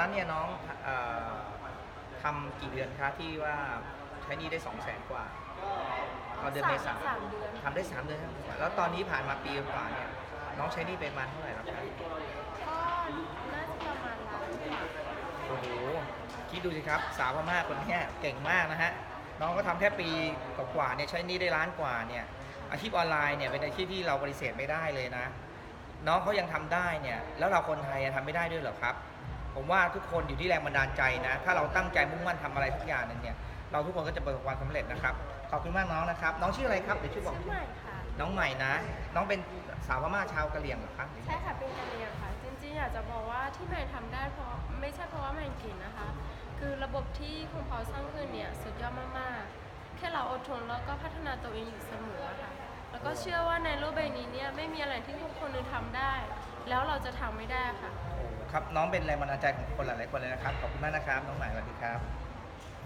นั้นเนี่ยน้องเอ่อทำกี่เดือนคะที่ว่าใช้หนี้ได้สองแสนกว่าเอาเดือนเมษาสามเดือน ทำได้สามเดือนครับแล้วตอนนี้ผ่านมาปีกว่าเนี่ยน้องใช้หนี้ไปประมาณเท่าไหร่แล้วครับก็น่าจะประมาณล้านกว่าโอ้โหคิดดูสิครับสาวพม่าคนเนี้ยเก่งมากนะฮะน้องก็ทำแค่ปีกว่าๆเนี่ยใช้หนี้ได้ล้านกว่าเนี่ยอาชีพออนไลน์เนี่ยเป็นอาชีพที่เราปฏิเสธไม่ได้เลยนะ น้องเขายังทำได้เนี่ยแล้วเราคนไทยอะทำไม่ได้ด้วยเหรอครับ ผมว่าทุกคนอยู่ที่แรงบันดาลใจนะ ถ้าเราตั้งใจมุ่งมั่นทำอะไรสักอย่างหนึงเนี่ย เราทุกคนก็จะประสบความสำเร็จนะครับ ขอบคุณมากน้องนะครับ น้องชื่ออะไรครับ เดี๋ยวช่วยบอกชื่อใหม่ค่ะ น้องใหม่นะ น้องเป็นสาวพม่าชาวกะเหรี่ยงเหรอครับใช่ค่ะ เป็นกะเหรี่ยงค่ะ จริงๆอยากจะบอกว่าที่ใหม่ทำได้เพราะไม่ใช่เพราะว่าใหม่เก่งนะคะ คือระบบที่คุณพอสร้างขึ้นเนี่ยสุดยอดมากๆ แค่เราอดทนแล้วก็พัฒนาตัวเองอยู่เสมอค่ะ แล้วก็เชื่อว่าในโลกใบนี้เนี่ยไม่มีอะไรที่ทุกคนหนึงทำได้ แล้วเราจะทำไม่ได้ค่ะโอ้ครับน้องเป็นแรงบันดาลใจของคนหลายๆคนเลยนะครับ ขอบคุณมากนะครับ น้องใหม่สวัสดีครับ